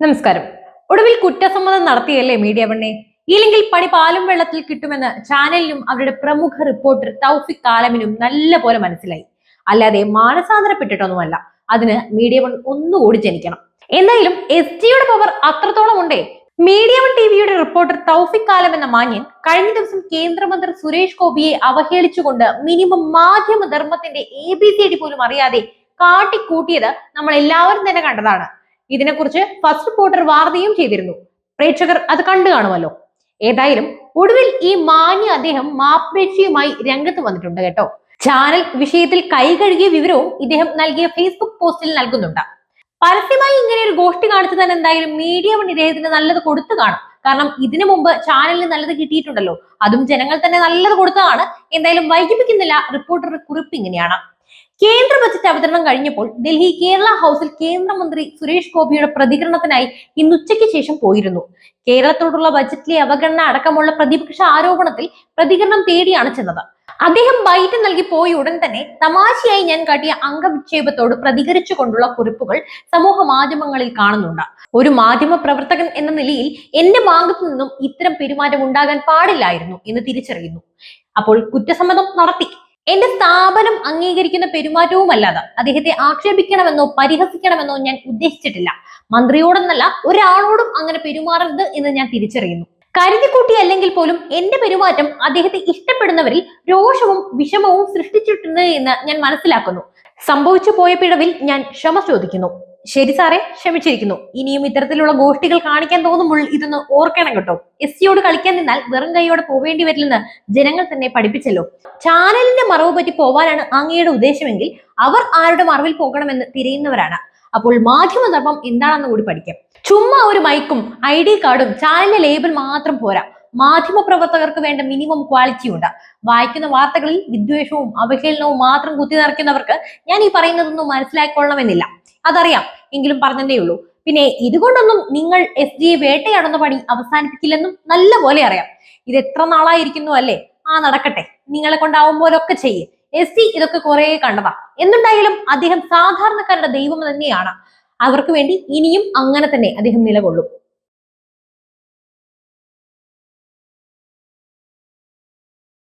നമസ്കാരം. ഒടുവിൽ കുറ്റസമ്മതം നടത്തിയല്ലേ മീഡിയ വണ്ണെ? ഇല്ലെങ്കിൽ പണി പാലും വെള്ളത്തിൽ കിട്ടുമെന്ന് ചാനലിനും അവരുടെ പ്രമുഖ റിപ്പോർട്ടർ തൗഫിക് കാലമിനും നല്ല പോലെ മനസ്സിലായി. അല്ലാതെ മാനസാന്തരപ്പെട്ടിട്ടൊന്നുമല്ല. അതിന് മീഡിയ വൺ ഒന്നുകൂടി ജനിക്കണം. എന്തായാലും എസ് ജിയുടെ പവർ അത്രത്തോളം ഉണ്ടേ? മീഡിയ വൺ ടിവിയുടെ റിപ്പോർട്ടർ തൗഫിക് കാലം എന്ന മാന്യൻ കഴിഞ്ഞ ദിവസം കേന്ദ്രമന്ത്രി സുരേഷ് ഗോപിയെ അവഹേളിച്ചുകൊണ്ട് മിനിമം മാധ്യമ ധർമ്മത്തിന്റെ എ ബി സി ഡി പോലും അറിയാതെ കാട്ടിക്കൂട്ടിയത് നമ്മൾ എല്ലാവരും തന്നെ കണ്ടതാണ്. ഇതിനെക്കുറിച്ച് ഫസ്റ്റ് റിപ്പോർട്ടർ വാർത്തയും ചെയ്തിരുന്നു. പ്രേക്ഷകർ അത് കണ്ടു കാണുമല്ലോ. ഏതായാലും ഒടുവിൽ ഈ മാന്യ അദ്ദേഹം മാപ്പേക്ഷിയുമായി രംഗത്ത് വന്നിട്ടുണ്ട് കേട്ടോ. ചാനൽ വിഷയത്തിൽ കൈ കഴുകിയ വിവരവും ഇദ്ദേഹം നൽകിയ ഫേസ്ബുക്ക് പോസ്റ്റിൽ നൽകുന്നുണ്ട്. പരസ്യമായി ഇങ്ങനെ ഒരു ഗോഷ്ടി കാണിച്ചു തന്നെ എന്തായാലും മീഡിയ വൺ ഇദ്ദേഹത്തിന് നല്ലത് കൊടുത്തു കാണും. കാരണം ഇതിനു മുമ്പ് ചാനലിന് നല്ലത് കിട്ടിയിട്ടുണ്ടല്ലോ. അതും ജനങ്ങൾ തന്നെ നല്ലത് കൊടുത്തതാണ്. എന്തായാലും വൈകിപ്പിക്കുന്നില്ല. റിപ്പോർട്ടറുടെ കുറിപ്പ് ഇങ്ങനെയാണ്. കേന്ദ്ര ബജറ്റ് അവതരണം കഴിഞ്ഞപ്പോൾ ഡൽഹി കേരള ഹൗസിൽ കേന്ദ്രമന്ത്രി സുരേഷ് ഗോപിയുടെ പ്രതികരണത്തിനായി ഇന്ന് ഉച്ചയ്ക്ക് ശേഷം പോയിരുന്നു. കേരളത്തോടുള്ള ബജറ്റിലെ അവഗണന അടക്കമുള്ള പ്രതിപക്ഷ ആരോപണത്തിൽ പ്രതികരണം തേടിയാണ് ചെന്നത്. അദ്ദേഹം ബൈറ്റ് നൽകി പോയ ഉടൻ തന്നെ തമാശയായി ഞാൻ കാട്ടിയ അംഗവിക്ഷേപത്തോട് പ്രതികരിച്ചുകൊണ്ടുള്ള കുറിപ്പുകൾ സമൂഹ മാധ്യമങ്ങളിൽ കാണുന്നുണ്ട്. ഒരു മാധ്യമ പ്രവർത്തകൻ എന്ന നിലയിൽ എന്റെ ഭാഗത്തു നിന്നും ഇത്തരം പെരുമാറ്റം ഉണ്ടാകാൻ പാടില്ലായിരുന്നു എന്ന് തിരിച്ചറിയുന്നു. അപ്പോൾ കുറ്റസമ്മതം നടത്തി. എന്റെ സ്ഥാപനം അംഗീകരിക്കുന്ന പെരുമാറ്റവും അല്ലാതെ അദ്ദേഹത്തെ ആക്ഷേപിക്കണമെന്നോ പരിഹസിക്കണമെന്നോ ഞാൻ ഉദ്ദേശിച്ചിട്ടില്ല. മന്ത്രിയോടെന്നല്ല ഒരാളോടും അങ്ങനെ പെരുമാറരുത് എന്ന് ഞാൻ തിരിച്ചറിയുന്നു. കരുതിക്കൂട്ടി അല്ലെങ്കിൽ പോലും എന്റെ പെരുമാറ്റം അദ്ദേഹത്തെ ഇഷ്ടപ്പെടുന്നവരിൽ രോഷവും വിഷമവും സൃഷ്ടിച്ചിട്ടുണ്ട് എന്ന് ഞാൻ മനസ്സിലാക്കുന്നു. സംഭവിച്ചു പോയ പിഴവിൽ ഞാൻ ക്ഷമ ചോദിക്കുന്നു. ശരി സാറേ ക്ഷമിച്ചിരിക്കുന്നു. ഇനിയും ഇത്തരത്തിലുള്ള ഗോഷ്ടികൾ കാണിക്കാൻ തോന്നുമ്പോൾ ഇതൊന്ന് ഓർക്കണം കേട്ടോ. എസ് സിയോട് കളിക്കാൻ നിന്നാൽ വെറും കൈയോടെ പോവേണ്ടി വരില്ലെന്ന് ജനങ്ങൾ തന്നെ പഠിപ്പിച്ചല്ലോ. ചാനലിന്റെ മറവ് പറ്റി പോവാനാണ് അങ്ങയുടെ ഉദ്ദേശമെങ്കിൽ അവർ ആരുടെ മറവിൽ പോകണമെന്ന് തിരയുന്നവരാണ്. അപ്പോൾ മാധ്യമധർമ്മം എന്താണെന്ന് കൂടി പഠിക്കാം. ചുമ്മാ ഒരു മൈക്കും ഐ ഡി കാർഡും ചാനലിന്റെ ലേബൽ മാത്രം പോരാ. മാധ്യമ പ്രവർത്തകർക്ക് വേണ്ട മിനിമം ക്വാളിറ്റി ഉണ്ട്. വായിക്കുന്ന വാർത്തകളിൽ വിദ്വേഷവും അവഹേളനവും മാത്രം കുത്തി നിറയ്ക്കുന്നവർക്ക് ഞാൻ ഈ പറയുന്നതൊന്നും മനസ്സിലാക്കിക്കൊള്ളണമെന്നില്ല. അതറിയാം എങ്കിലും പറഞ്ഞതേ ഉള്ളൂ പിന്നെ ഇതുകൊണ്ടൊന്നും നിങ്ങൾ എസ് ജി വേട്ടയാടുന്ന പണി അവസാനിപ്പിക്കില്ലെന്നും നല്ല പോലെ അറിയാം. ഇത് എത്ര നാളായിരിക്കുന്നു അല്ലേ? ആ നടക്കട്ടെ. നിങ്ങളെ കൊണ്ടാവും കൊണ്ടാവുമ്പോലൊക്കെ ചെയ്യേ. എസ് സി ഇതൊക്കെ കുറെ കണ്ടതാ. എന്നുണ്ടായാലും അദ്ദേഹം സാധാരണക്കാരുടെ ദൈവം തന്നെയാണ്. അവർക്ക് വേണ്ടി ഇനിയും അങ്ങനെ തന്നെ അദ്ദേഹം നിലകൊള്ളും.